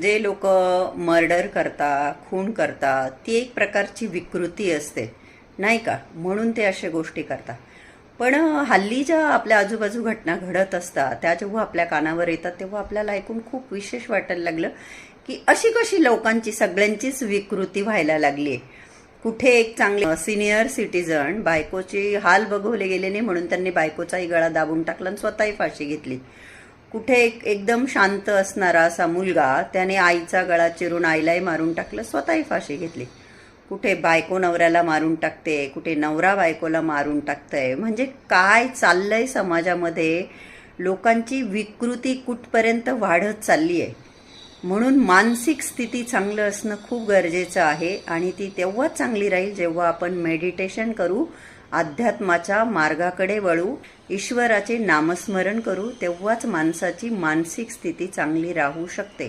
जे लोक मर्डर करतात खून करतात ती एक प्रकारची विकृती असते. नाही का? म्हणून ते अशा गोष्टी करतात. पण हल्ली ज्या आपल्या आजूबाजू घटना घडत असतात त्या जेव्हा आपल्या कानावर येतात तेव्हा आपल्याला ऐकून खूप विशेष वाटायला लागलं की अशी कशी लोकांची सगळ्यांचीच विकृती व्हायला लागली आहे कुठे एक चांगले सिनियर सिटीजन बायकोची हाल बघवले गेले नाही म्हणून त्यांनी बायकोचाही गळा दाबून टाकला आणि स्वतःही फाशी घेतली. कुठे एक एकदम शांत असणारा असा मुलगा त्याने आईचा गळा चिरून आईलाही मारून टाकलं स्वतःही फाशी घेतली. कुठे बायको नवऱ्याला मारून टाकते कुठे नवरा बायकोला मारून टाकतंय. म्हणजे काय चाललंय समाजामध्ये? लोकांची विकृती कुठपर्यंत वाढत चालली आहे म्हणून मानसिक स्थिती चांगलं असणं खूप गरजेचं आहे आणि ती तेव्हाच चांगली राहील जेव्हा आपण मेडिटेशन करू अध्यात्माच्या मार्गाकडे वळू ईश्वराचे नामस्मरण करू तेव्हाच माणसाची मानसिक स्थिती चांगली राहू शकते.